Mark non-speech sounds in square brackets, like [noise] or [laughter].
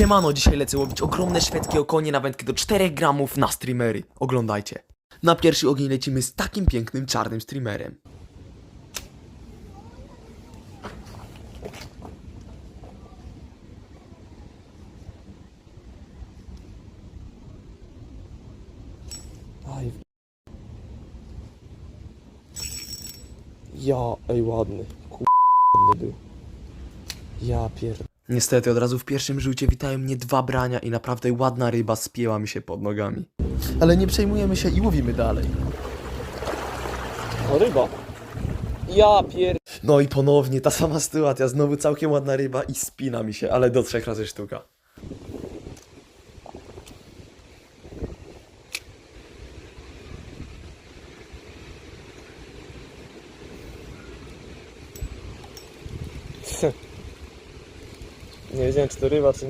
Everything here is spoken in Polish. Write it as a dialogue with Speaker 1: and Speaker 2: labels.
Speaker 1: Siemano, dzisiaj lecę łowić ogromne szwedzkie okonie na wędkę do 4 gramów na streamery. Oglądajcie. Na pierwszy ogień lecimy z takim pięknym czarnym streamerem.
Speaker 2: Aj. Ja, ej ładny. Ładny był. Ja pier...
Speaker 1: Niestety od razu w pierwszym rzucie witają mnie dwa brania i naprawdę ładna ryba spięła mi się pod nogami. Ale nie przejmujemy się i łowimy dalej.
Speaker 2: O, ryba. Ja pier...
Speaker 1: No i ponownie ta sama sytuacja, znowu całkiem ładna ryba i spina mi się, ale do trzech razy sztuka. [laughs]
Speaker 2: Nie wiedziałem czy to ryba czy nie.